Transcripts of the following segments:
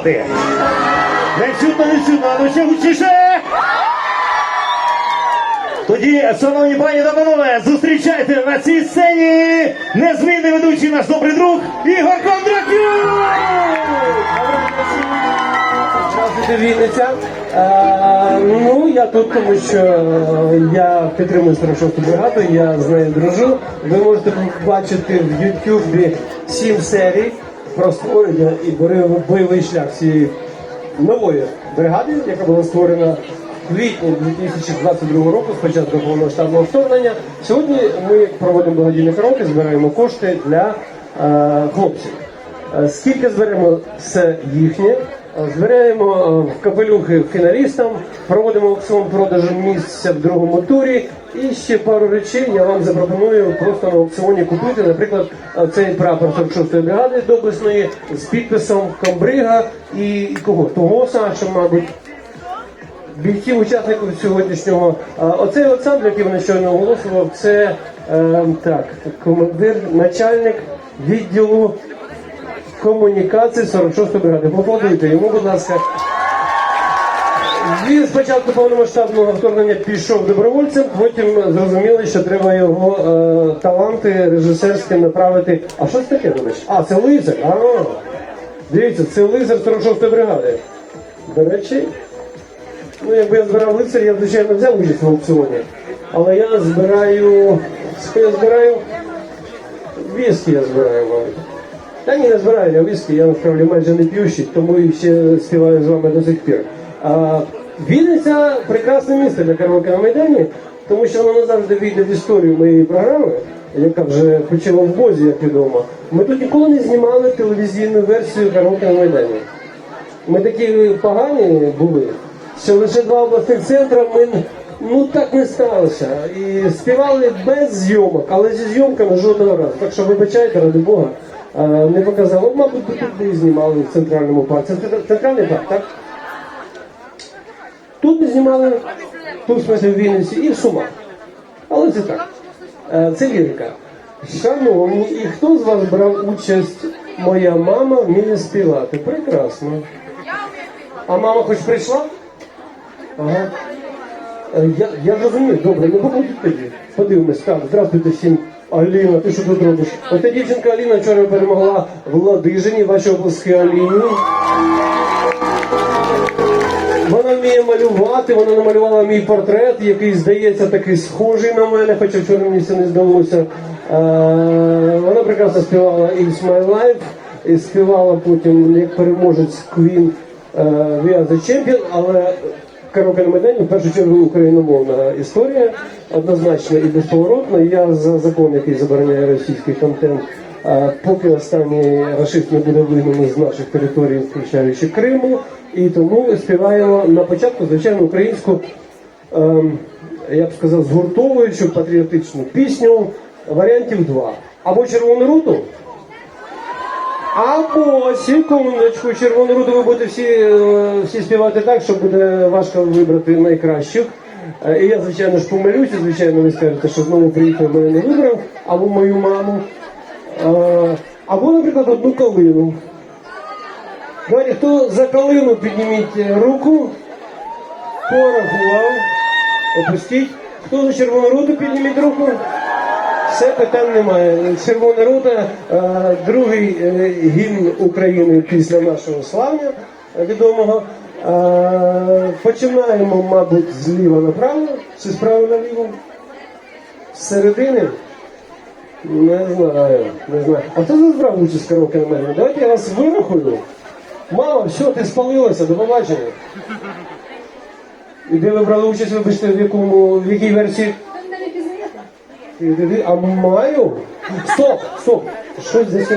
Співати? Не чутно, не чутно, а ну ще гучніше! Тоді, шановні пані та панове, зустрічайте на цій сцені незмінний ведучий наш добрий друг Ігор. Е, ну, я тут, тому що е, я підтримую 46-ту бригаду, я з нею дружу. Ви можете побачити в Ютубі сім серій про створення і бойовий- шлях цієї нової бригади, яка була створена в квітні 2022 року, спочатку повномасштабного вторгнення. Сьогодні ми проводимо благодійні кроки, збираємо кошти для е, хлопців. Е, Скільки зберемо, все їхнє. Збираємо е, капелюхи фіналістам, проводимо аукціон продажу місця в другому турі. І ще пару речей я вам запропоную просто на аукціоні купити. Наприклад, цей прапор 46-ї бригади доблесної з підписом Комбрига і, і кого? Того Саша, мабуть бійців учасників сьогоднішнього. Оцей Олександр, який мене щойно оголошував, це е, так, командир, начальник відділу комунікації 46-ї бригади. Поаплодуйте йому, будь ласка. Він спочатку повномасштабного вторгнення пішов добровольцем, потім зрозуміли, що треба його е, таланти режисерські направити. А що це таке, вибач? А, це лицар. А, дивіться, це лицар 46-ї бригади. До речі, Ну, якби я збирав лицар, я звичайно взяв участь в аукціоні. Але я збираю. Я збираю? Віскі я збираю, мабуть. Та ні, не збираю я я насправді майже не п'ющий, тому і ще співаю з вами до сих пір. А, Вінниця прекрасне місце для караоке на Майдані, тому що воно назавжди війде в історію моєї програми, яка вже почала в Бозі, як відомо. Ми тут ніколи не знімали телевізійну версію караоке на Майдані. Ми такі погані були, що лише два обласних центри ми ну так не сталося. І співали без зйомок, але зі зйомками жодного разу. Так що вибачайте, ради Бога, не показали. Мабуть, тут знімали в центральному парку. Це центральний парк, так? Тут ми знімали, тут в Вінниці і в Сумах. Але це так. Е, Це лірика. Шановні, і хто з вас брав участь? Моя мама вміє співати. Прекрасно. А мама хоч прийшла? Ага. Е, Я, я зрозумів, добре, не побудуть тоді. Подивимось, так, здравствуйте всім. Аліна, ти що тут робиш? Оця дівчинка Аліна вчора перемогла в Ладижині, ваші обласки Аліні. Вона вміє малювати, вона намалювала мій портрет, який здається такий схожий на мене, хоча вчора мені це не здалося. Вона прекрасно співала It's My Life, і співала потім як переможець Queen е, We Are The Champion, але Караоке на Майдані в першу чергу україномовна історія, однозначно і безповоротна. Я за закон, який забороняє російський контент. А поки останній рашист не буде вигнаний з наших територій, включаючи Криму, і тому співаємо на початку, звичайно, українську, ем, я б сказав, згуртовуючу патріотичну пісню варіантів два. Або червону руту, або секундочку, червону руту ви будете всі, е, всі співати так, що буде важко вибрати найкращих. Е, І я, звичайно ж, помилюся, звичайно, ви скажете, що знову приїхав мене не вибрав, або мою маму. Е, Або, наприклад, одну калину. Давайте, хто за калину підніміть руку, порахував, опустіть. Хто за червону руту підніміть руку? Все питань немає. Червона рута, е, другий е, гімн України після нашого славня відомого. Е, Починаємо, мабуть, зліва направо, чи справа наліво? З середини? Не знаю, не знаю. А хто зараз брав участь караоке на мене? Давайте я вас вирахую. Мама, все, ти спалилася, до побачення. І де ви брали участь, вибачте, в якому в якій версії? Ти- ти- ти- А маю? Стоп, стоп. Що здесь?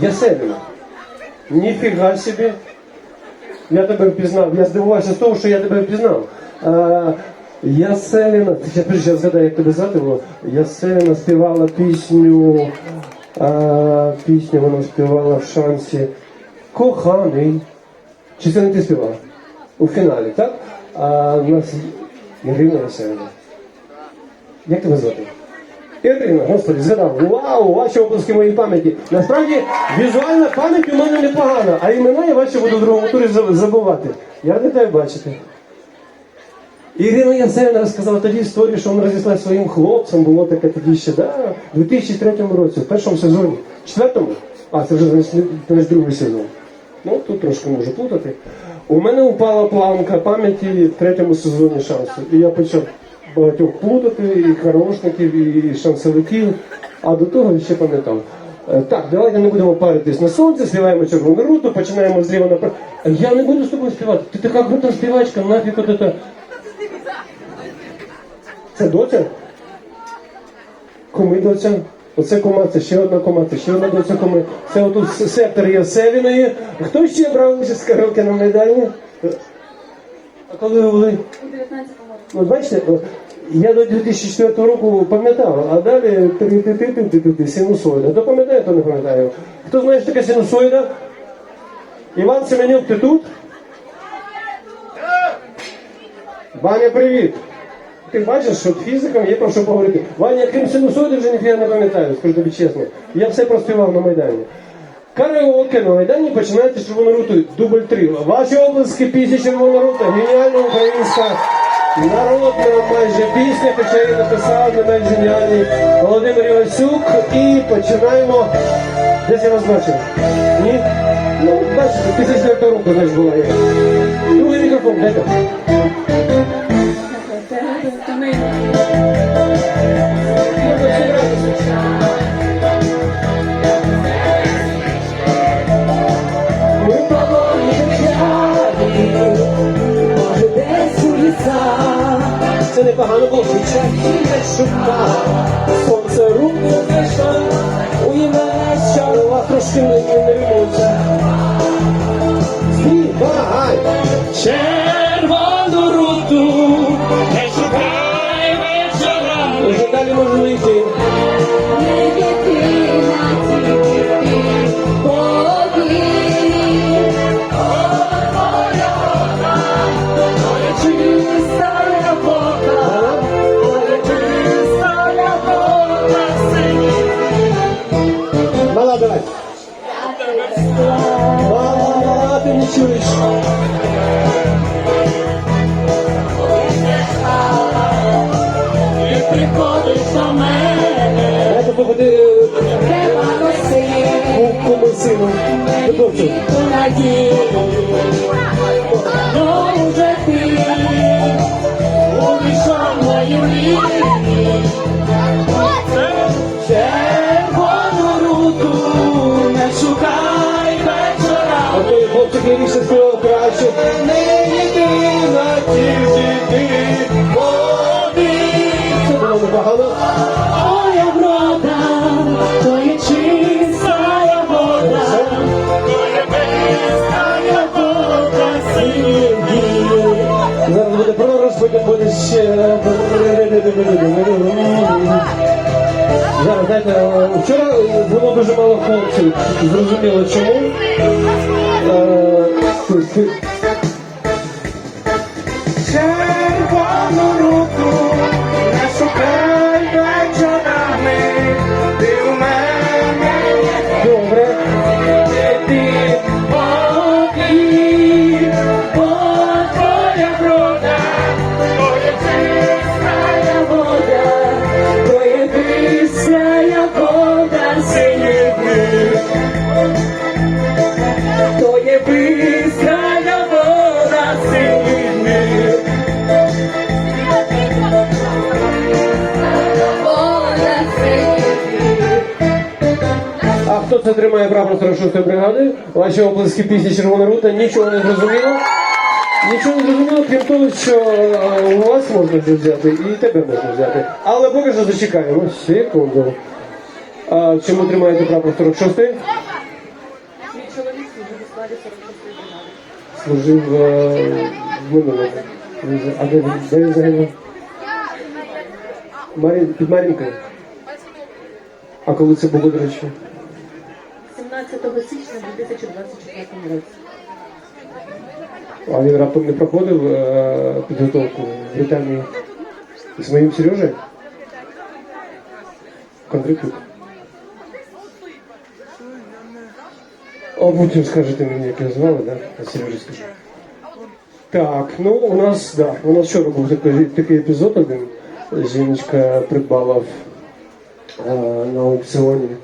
Ясенина. Ніфіга собі. Я тебе впізнав. Я здивувався з того, що я тебе впізнав. А, Яселіна, я я згадаю, як тебе звати було. Яселіна співала пісню. А, пісню вона співала в шансі Коханий. Чи це не ти співала? У фіналі, так? А в нас Ірина Яселіна. Як тебе звати? Ірина, господи, згадав. Вау, ваші обласки моїй пам'яті. Насправді, візуальна пам'ять у мене непогана, а імена я ваші буду в другому турі забувати. Я не дай бачити. Ірина Ясена розказала тоді історію, що вона розійшла своїм хлопцем, було таке тоді ще, да, в 2003 році, в першому сезоні. Четвертому? А, це вже значить, другий сезон. Ну, тут трошки можу плутати. У мене упала планка пам'яті в третьому сезоні шансу. І я почав багатьох плутати, і хорошників, і шансовиків, а до того ще пам'ятав. Е, Так, давайте не будемо паритись на сонце, співаємо червону руту, починаємо зліва направо. Я не буду з тобою співати. Ти така крута співачка, нафіг от це. Це доця? Коми доця. Оце кома, це ще одна кома, це ще одна доця коми. Це отут сектор Єсевіної. Хто ще брав участь в караоке на Майдані? А коли ви були? У 19-му році. От бачите, я до 2004 року пам'ятав, а далі синусоїда. То пам'ятаю, то не пам'ятаю. Хто знає, що таке синусоїда? Іван Семенюк, ти тут? Ваня, привіт! Ти бачиш, що фізикам є про що поговорити. Ваня, крім синусоїди, вже ніфіга не пам'ятаю, скажу тобі чесно. Я все проспівав на Майдані. Караоке на Майдані починається з червоною. Дубль 3. Ваші обласки пісня червона рута. Геніальна українська народна майже пісня, хоча її написав не менш геніальний Володимир Івасюк. І починаємо. Десь я вас бачив? Ні? Ну, бачите, після четвертого року, значить, була я. Другий мікрофон, дайте. Ми. Ми лісах, Це непогано було. не шукав, сонце руку що У трошки не, вірнуться. Співай! червону руту, не шукай вечора. Вже далі можна йти. jewish знаєте, вчора було дуже мало хлопців. Зрозуміло чому. Це тримає прапор 46-ї бригади? Ваші обласки пісні Червона рута нічого не зрозуміло. Нічого не зрозуміло, крім того, що е, у вас можна вже взяти і тебе можна взяти. Але поки що зачекаємо. Секунду. А чому тримаєте прапор 46-ї? Мій чоловік служив у складі 46-ї бригади. Служив в минулому. А де, він- загинув? Марі... Під Марінкою. А коли це було, до речі? 17 січня 2024 році. А він раптом не проходив е, підготовку в Британії з моїм Сережею? Контриб'ют. А потім скажете мені, як його звали, да? А Сережа скажу. Так, ну у нас, да, у нас вчора був такий, такий епізод один. Жіночка придбала в, е, на аукціоні е,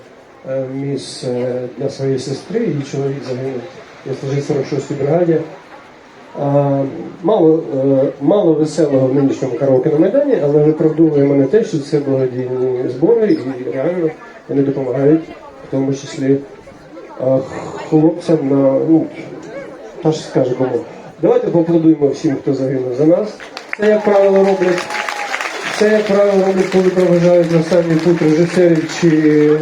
Міс е, для своєї сестри, її чоловік загинув. Я служив 46-й бригаді. Мало, е, мало веселого в нинішньому караоке на Майдані, але виправдовує мене те, що це благодійні збори і реально вони допомагають, в тому числі е, хлопцям на ну, та ж скаже кому. Давайте поаплодуємо всім, хто загинув за нас. Це, як правило, роблять. Це, як правило, роблять, коли проважають на останній путь режисерів чи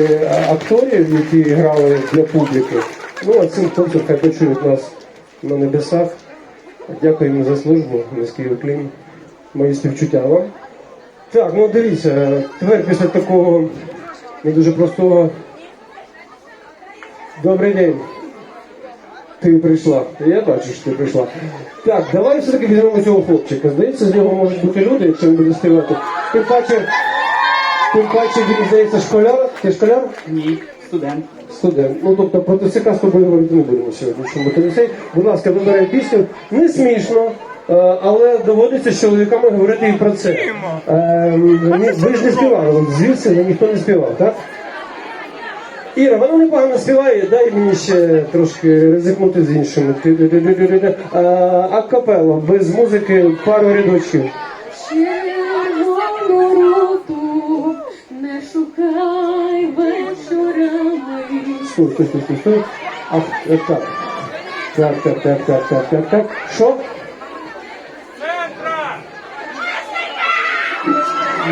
е, акторів, які грали для публіки. Ну, а цим хлопцям хай почують нас на небесах. Дякуємо за службу, низький уклін. Мої співчуття вам. Так, ну дивіться, тепер після такого не дуже простого. Добрий день. Ти прийшла. Я бачу, що ти прийшла. Так, давай все-таки візьмемо цього хлопчика. Здається, з нього можуть бути люди, якщо він буде співати. Тим паче, тим паче він здається школяр. Ти школяр? Ні, студент. Студент. Ну тобто про ТЦК з тобою говорити не будемо сьогодні. Чому ти ліцей? Будь ласка, вибирай пісню. Не смішно. е, Але доводиться з чоловіками говорити і про це. Е, ви ж не співали, звідси ніхто не співав, так? Іра, вона непогано співає, дай мені ще трошки ризикнути з іншими. А, Акапелла, без музики, пару рядочків. Червону руту не шукай вечорами. Стой, стой, стой, стой, стой. А, так. Так, так, так, так, так, так, так. Що?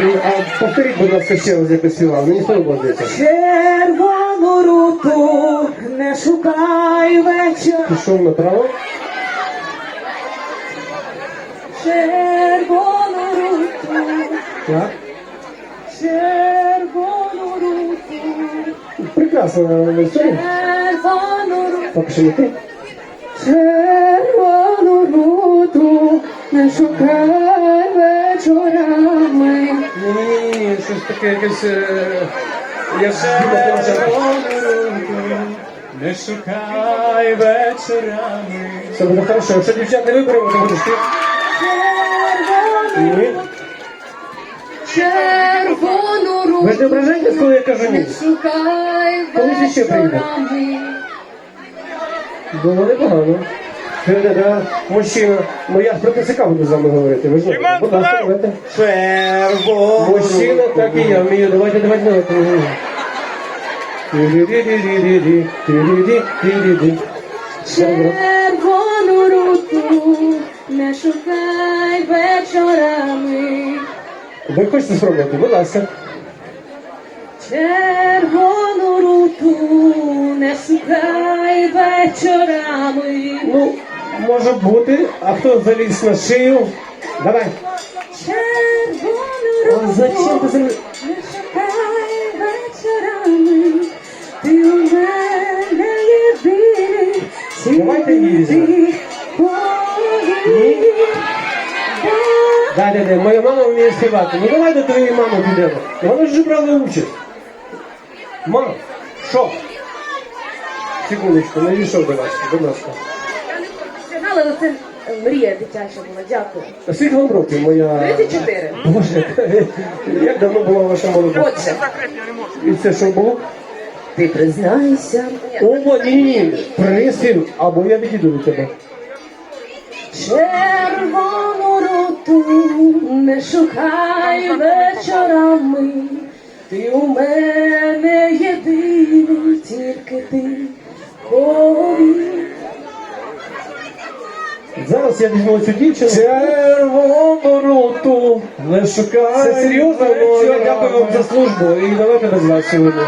Ну, А повторіть, будь ласка, ще раз, як ви співали. Мені сподобалося. Червону руту не шукай вечір. Пішов направо. Червону руту, Так. червону руту, Прекрасно. Все. червону руту, не ти? червону руту не шукай вечорами. Ні, щось таке якесь. Е, Як Діма Не шукай вечорами. Все буде хорошо. Якщо дівчат не виберемо, то будеш ти. Червону Ні. Червону руту Ви ж не ображаєтесь, коли я кажу ні? не шукай Коли ти ще вечорами. Було непогано. Мужчина. Ну я ж про ТСК буду з вами говорити. Ви знаєте. Будь ласка, давайте. Червоно. Мужчина, так і я вмію. Давайте, давайте, давайте. Червону руту не шукай вечорами. Ви хочете спробувати? Будь ласка. Червону руту не шукай вечорами. Ну, може бути. А хто заліз на шию? Давай. Червону А руту зачем ти заліз? не шукай вечорами. Давайте її візьмемо. тільки повір. Да, да, да. Моя мама вміє співати. Ну давай до твоєї мами підемо. Вони ж брали участь. Мам, що? Секундочку, не дійшов до вас, будь ласка. Але це мрія дитяча була. Дякую. А скільки вам років, моя... 34. Боже, як давно була ваша молода? Отже, І це що було? Ти признайся. О, ні, ні. Або я відійду від тебе. Червону руту не шукай вечорами. Ти у мене єдиний, тільки ти повір. Зараз я візьму цю дівчину. Червону руту. Не шукай. Це серйозно, я дякую вам за службу. І давайте без вас сьогодні.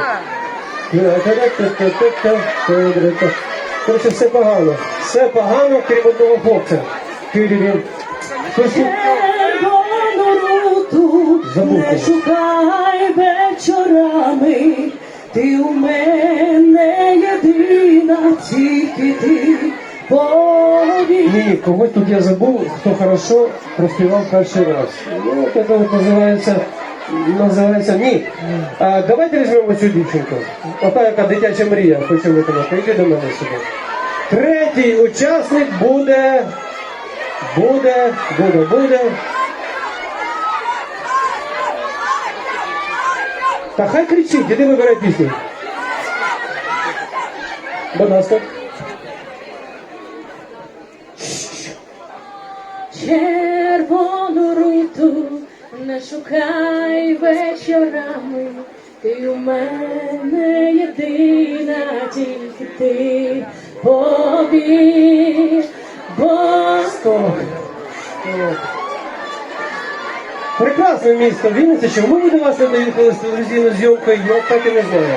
Коротше, все погано. Все погано, крім одного хлопця. Забув не шукай вечорами. Ти у мене єдина, тільки ти повір. Ні, когось тут я забув, хто хорошо проспівав перший раз. Ну, це називається Називається ні. А, давайте візьмемо цю дівчинку. Ота, яка дитяча мрія, хочу виконати. Іди до мене сюди. Третій учасник буде. Буде, буде, буде. Та хай кричить, іди вибирай пісню. Будь ласка. Червону руту не шукай вечорами, ти у мене єдина, тільки ти побіг, бо. Прекрасне місто Вінниця. Чому до вас не доїхали з телевізійною зйомкою? Я так і не знаю.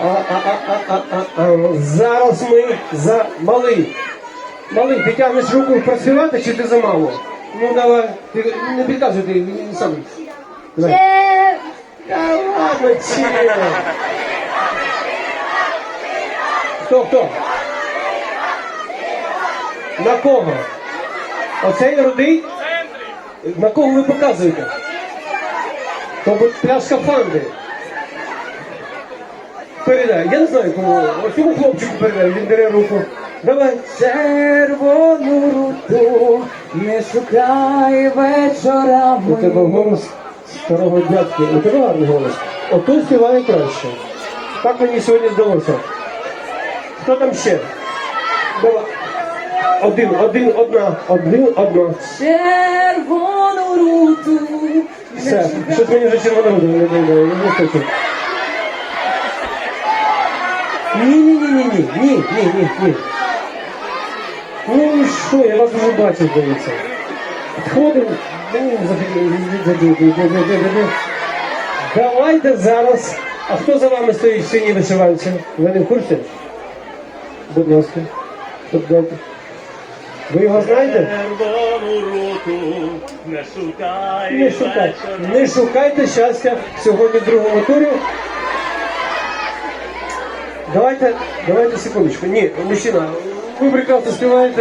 А, а, а, а, а, а. Зараз ми за малий. Малий, ти тягнеш руку працювати чи ти замало? Ну давай, ти не підказуй, ти сам. Давай. Та ладно, чи. Хто, хто? На кого? Оцей рудий? На кого ви показуєте? То пляшка фанди. Передай. Я не знаю кому. Ось цьому хлопчику передай, він бере руку. Давай. Червону руту не шукай вечора. У тебе голос старого дядьки. У тебе гарний голос. Ото співає краще. Так мені сьогодні здалося. Хто там ще? Один, один, одна, один, одна. Червону руту. Все, щось мені вже червона рута не дає, не хочу. Ні, ні, ні, ні, ні, ні, ні, ні. Ну що, я вас вже бачив, здається. Підходимо. Ну. Давайте зараз. А хто за вами стоїть в синій вишиванці? Ви не в курсі? Будь ласка. Ласка. Ви його знаєте? Не шукай. Не шукайте, не шукайте щастя сьогодні в другому турі. Давайте, давайте секундочку. Ні, мужчина, ви прекрасно співаєте.